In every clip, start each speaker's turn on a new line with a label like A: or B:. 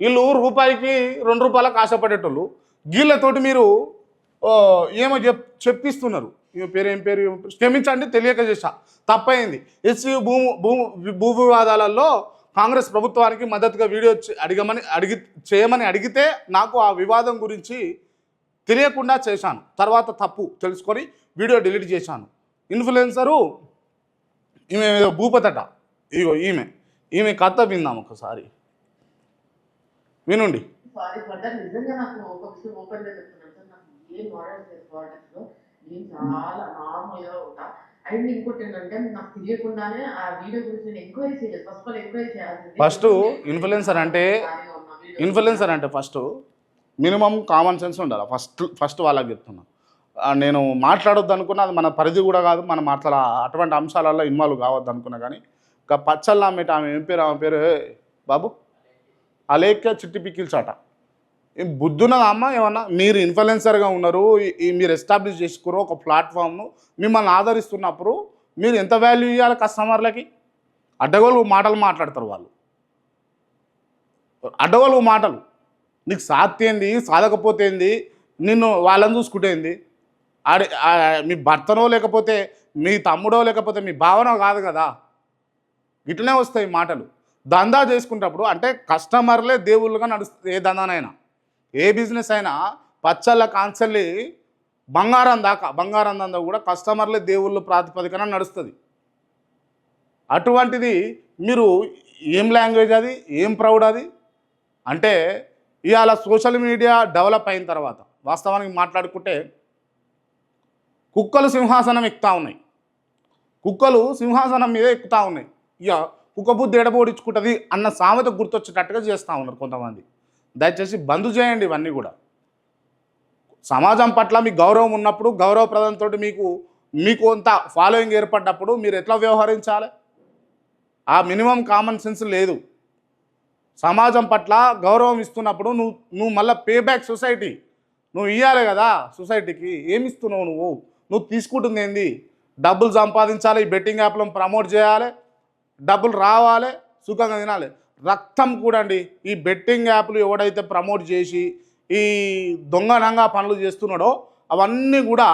A: వీళ్ళు రూపాయికి రెండు రూపాయలకు ఆశపడేటోళ్ళు. గీళ్ళతోటి మీరు ఏమో చెప్ చెప్పిస్తున్నారు. ఈమె పేరు ఏం పేరు క్షమించండి తెలియక చేశా. తప్పైంది. ఎస్సీ భూము భూము భూ వివాదాలలో కాంగ్రెస్ ప్రభుత్వానికి మద్దతుగా వీడియో అడిగమని అడిగి చేయమని అడిగితే నాకు ఆ వివాదం గురించి తెలియకుండా చేశాను. తర్వాత తప్పు తెలుసుకొని వీడియో డిలీట్ చేశాను. ఇన్ఫ్లుయెన్సరు ఈమె భూపతట. ఇగో ఈమె. ఈమె కథ విందాం ఒకసారి. వినుండి.
B: సారీ ఫర్ దట్ నిజంగా నాకు ఒక విషయం ఓపెన్గా చెప్తున్నాను సార్. నాకు ఏం మోడల్స్ పాలిటిక్స్లో నేను చాలా నార్మల్గా ఉంటా. అండ్ ఇంకోటి ఏంటంటే నాకు తెలియకుండానే ఆ వీడియో గురించి నేను ఎంక్వైరీ చేయలేదు. ఫస్ట్ ఆఫ్ ఆల్ ఎంక్వైరీ చేయాల్సింది
A: ఫస్ట్ ఇన్ఫ్లుయెన్సర్ అంటే ఇన్ఫ్లుయెన్సర్ అంటే ఫస్ట్ మినిమం కామన్ సెన్స్ ఉండాలి. ఫస్ట్ ఫస్ట్ వాళ్ళకి చెప్తున్నా. నేను మాట్లాడొద్దు అనుకున్నా అది మన పరిధి కూడా కాదు. మనం మాట్లాడ అటువంటి అంశాలలో ఇన్వాల్వ్ కావద్దు అనుకున్నా కానీ ఇంకా పచ్చళ్ళ ఆమెట ఆమె ఏం పేరు? ఆమె పేరు? బాబు? అలేఖ్య చిట్టి పిక్కిల్చాట ఏం బుద్ధున్నదా అమ్మ ఏమన్నా? మీరు ఇన్ఫ్లుయెన్సర్గా ఉన్నారు మీరు ఎస్టాబ్లిష్ చేసుకురు ఒక ప్లాట్ఫామ్ను మిమ్మల్ని ఆదరిస్తున్నప్పుడు మీరు ఎంత వాల్యూ ఇవ్వాలి కస్టమర్లకి? అడ్డగోలు మాటలు మాట్లాడతారు వాళ్ళు. అడ్డగోలు మాటలు. నీకు సాధ్యంది సాధకపోతే ఏంది? నిన్ను వాళ్ళని చూసుకుంటేంది ఆడి మీ భర్తనో లేకపోతే మీ తమ్ముడో లేకపోతే మీ భావనో కాదు కదా? ఇట్లనే వస్తాయి మాటలు. దందా చేసుకునేటప్పుడు అంటే కస్టమర్లే దేవుళ్ళుగా నడుస్తుంది ఏ దందానైనా. ఏ బిజినెస్ అయినా పచ్చళ్ళ కాన్సల్లి బంగారం దాకా బంగారం దందా కూడా కస్టమర్లే దేవుళ్ళు ప్రాతిపదికన నడుస్తుంది. అటువంటిది మీరు ఏం లాంగ్వేజ్ అది? ఏం ప్రౌడ్ అది? అంటే ఇవాళ సోషల్ మీడియా డెవలప్ అయిన తర్వాత వాస్తవానికి మాట్లాడుకుంటే కుక్కలు సింహాసనం ఎక్కుతా ఉన్నాయి. కుక్కలు సింహాసనం మీద ఎక్కుతా ఉన్నాయి. ఇక కుక్క బుద్ధి ఎడబోడించుకుంటుంది అన్న సామెత గుర్తొచ్చేటట్టుగా చేస్తూ ఉన్నారు కొంతమంది. దయచేసి బంద్ చేయండి ఇవన్నీ కూడా. సమాజం పట్ల మీకు గౌరవం ఉన్నప్పుడు గౌరవప్రదంతో మీకు మీకు కొంత ఫాలోయింగ్ ఏర్పడ్డప్పుడు మీరు ఎట్లా వ్యవహరించాలి? ఆ మినిమం కామన్ సెన్స్ లేదు. సమాజం పట్ల గౌరవం ఇస్తున్నప్పుడు నువ్వు నువ్వు మళ్ళీ పే బ్యాక్ సొసైటీ. నువ్వు ఇవ్వాలి కదా సొసైటీకి. ఏమి ఇస్తున్నావు నువ్వు? నువ్వు తీసుకుంటుంది ఏంది డబ్బులు సంపాదించాలి ఈ బెట్టింగ్ యాప్లను ప్రమోట్ చేయాలి డబ్బులు రావాలి సుఖంగా తినాలి. రక్తం కూడా అండి ఈ బెట్టింగ్ యాప్లు ఎవడైతే ప్రమోట్ చేసి ఈ దొంగనంగా పనులు చేస్తున్నాడో అవన్నీ కూడా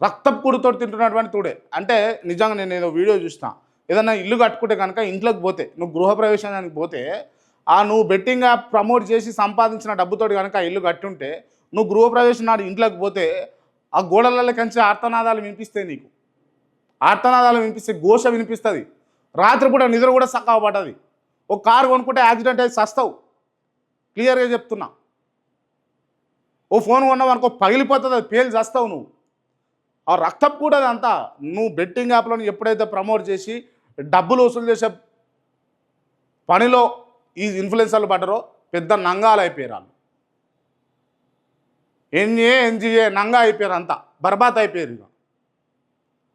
A: రక్తపు కుడితో తింటున్నటువంటి తోడే. అంటే నిజంగా నేను ఏదో వీడియో చూసిన ఏదన్నా ఇల్లు కట్టుకుంటే కనుక ఇంట్లోకి పోతే నువ్వు గృహప్రవేశానికి పోతే ఆ నువ్వు బెట్టింగ్ యాప్ ప్రమోట్ చేసి సంపాదించిన డబ్బుతో కనుక ఇల్లు కట్టుంటే నువ్వు గృహప్రవేశం నాడు ఇంట్లోకి పోతే ఆ గోడలలో కంచి ఆర్తనాదాలు వినిపిస్తాయి నీకు. ఆర్తనాదాలు వినిపిస్తే ఘోష వినిపిస్తుంది. రాత్రిపూట నిద్ర కూడా సక్కగా పడ్డది. ఒక కారు కొనుక్కుంటే యాక్సిడెంట్ అయితే సస్తావు. క్లియర్గా చెప్తున్నా. ఓ ఫోన్ కొన్నావు అనుకో పగిలిపోతుంది అది పేలు చేస్తావు నువ్వు. ఆ రక్తం కూడా అదంతా నువ్వు బెట్టింగ్ యాప్లను ఎప్పుడైతే ప్రమోట్ చేసి డబ్బులు వసూలు చేసే పనిలో ఈ ఇన్ఫ్లుయెన్సర్లు పడ్డరో పెద్ద నంగాలు అయిపోయారు వాళ్ళు. ఎన్ఏ ఎన్జిఏ నంగా అయిపోయారు అంతా. బర్బాత్ అయిపోయారు ఇక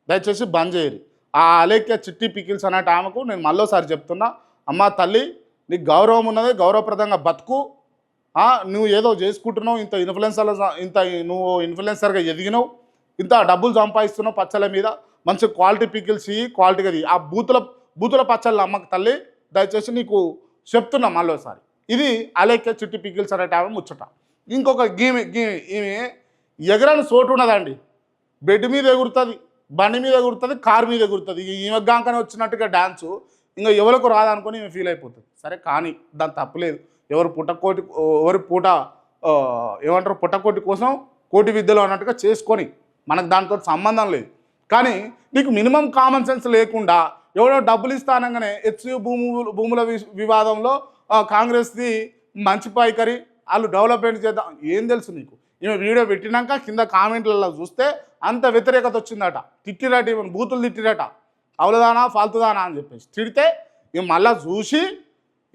A: దయచేసి బంద్ చేయరు ఆ అలేఖ్య చిట్టి పికిల్స్ అనే ఆమెకు నేను మళ్ళోసారి చెప్తున్నా అమ్మ తల్లి నీకు గౌరవం ఉన్నది గౌరవప్రదంగా బతుకు. నువ్వు ఏదో చేసుకుంటున్నావు ఇంత ఇన్ఫ్లుయెన్సర్ ఇంత నువ్వు ఇన్ఫ్లుయెన్సర్గా ఎదిగినావు ఇంత డబ్బులు సంపాదిస్తున్నావు పచ్చళ్ళ మీద మంచి క్వాలిటీ పికిల్స్ ఇవి క్వాలిటీగా ఇవి. ఆ బూతుల బూతుల పచ్చళ్ళ అమ్మకు తల్లి దయచేసి నీకు చెప్తున్నా మళ్ళోసారి. ఇది అలేఖ్య చిట్టి పికిల్స్ అనే ఆమె ముచ్చట. ఇంకొక గీమి గీమి ఈమె ఎగరని చోటు ఉన్నదండి. బెడ్ మీద ఎగురుతుంది. బండి మీద కుడుతుంది కారు మీద కుడుతుంది. ఇక ఈమె గాంకనే వచ్చినట్టుగా డ్యాన్సు ఇంకా ఎవరికి రాదనుకొని ఈమె ఫీల్ అయిపోతుంది సరే కానీ దాని తప్పలేదు ఎవరు పుట్టకోటి ఎవరి పూట ఏమంటారు పుట్టకోటి కోసం కోటి విద్యలో అన్నట్టుగా చేసుకొని మనకు దాంతో సంబంధం లేదు. కానీ నీకు మినిమం కామన్ సెన్స్ లేకుండా ఎవడో డబ్బులు ఇస్తానంగానే హెచ్యు భూము భూముల వి- వివాదంలో కాంగ్రెస్ది మంచి పైకరి వాళ్ళు డెవలప్మెంట్ చేద్దాం. ఏం తెలుసు నీకు? ఈమె వీడియో పెట్టినాక కింద కామెంట్లలో చూస్తే అంత వ్యతిరేకత వచ్చిందట. తిట్టిరట ఈమెను బూతులు తిట్టిరట. అవలదానా ఫాల్తుదానా అని చెప్పేసి తిడితే ఇక మళ్ళా చూసి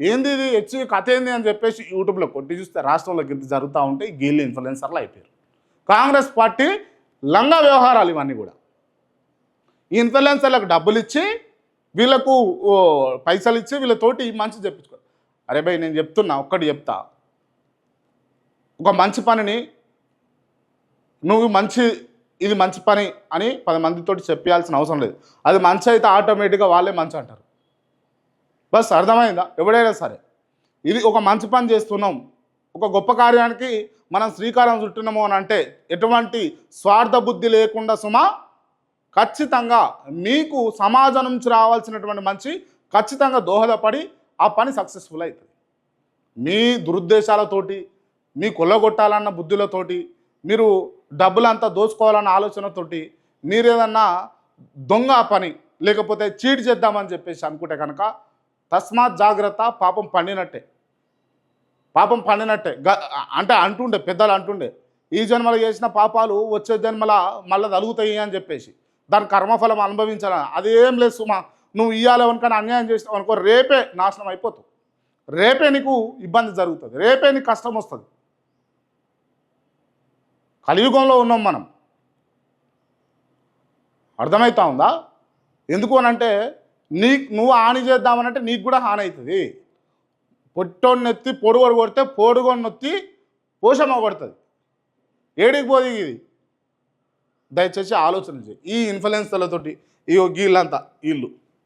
A: ఏంది ఇది? హెచ్చి కథ ఏంది? అని చెప్పేసి యూట్యూబ్లో కొట్టి చూస్తే రాష్ట్రంలో గిట్ట జరుగుతూ ఉంటే ఈ గీళ్ళు ఇన్ఫ్లుయెన్సర్లు అయిపోయారు. కాంగ్రెస్ పార్టీ లంగా వ్యవహారాలు ఇవన్నీ కూడా. ఈ ఇన్ఫ్లుయెన్సర్లకు డబ్బులు ఇచ్చి వీళ్ళకు పైసలు ఇచ్చి వీళ్ళతోటి మంచి చెప్పించుకో. అరే భయ్ నేను చెప్తున్నా ఒక్కటి చెప్తా. ఒక మంచి పనిని నువ్వు మంచి ఇది మంచి పని అని పది మందితోటి చెప్పాల్సిన అవసరం లేదు. అది మంచి అయితే ఆటోమేటిక్గా వాళ్ళే మంచి అంటారు. బస్ అర్థమైందా? ఎవడైనా సరే. ఇది ఒక మంచి పని చేస్తున్నాం. ఒక గొప్ప కార్యానికి మనం శ్రీకారం చుట్టున్నాము అని అంటే ఎటువంటి స్వార్థ బుద్ధి లేకుండా సుమా ఖచ్చితంగా మీకు సమాజం నుంచి రావాల్సినటువంటి మంచి ఖచ్చితంగా దోహదపడి ఆ పని సక్సెస్ఫుల్ అవుతుంది. మీ దురుద్దేశాలతోటి మీ కొల్లగొట్టాలన్న బుద్ధులతోటి మీరు డబ్బులంతా దోచుకోవాలన్న ఆలోచనతోటి మీరు ఏదన్నా దొంగ పని లేకపోతే చీట్ చేద్దామని చెప్పేసి అనుకుంటే కనుక తస్మాత్ జాగ్రత్త పాపం పండినట్టే. పాపం పండినట్టే. అంటే అంటుండే పెద్దలు అంటుండే ఈ జన్మలో చేసిన పాపాలు వచ్చే జన్మల మళ్ళీ తలుగుతాయి అని చెప్పేసి. దాని కర్మఫలం అనుభవించాలని అదేం లేదు సుమా నువ్వు ఇయ్యాలి అనుకొని అన్యాయం చేసినావు అనుకో రేపే నాశనం అయిపోతావు. రేపే నీకు ఇబ్బంది జరుగుతుంది. రేపే నీకు కష్టం వస్తుంది. కలియుగంలో ఉన్నాం మనం. అర్థమవుతా ఉందా? ఎందుకు అని అంటే నీ నువ్వు హాని చేద్దామనంటే నీకు కూడా హాని అవుతుంది పొట్టోని నెత్తి పొడుగోడు కొడితే పొడుగొని నొత్తి పోషమ్మ కొడుతుంది ఏడికి పోది ఇది? దయచేసి ఆలోచన చేయి. ఈ ఇన్ఫ్లుయెన్సర్లతోటి ఈ వీళ్ళంతా వీళ్ళు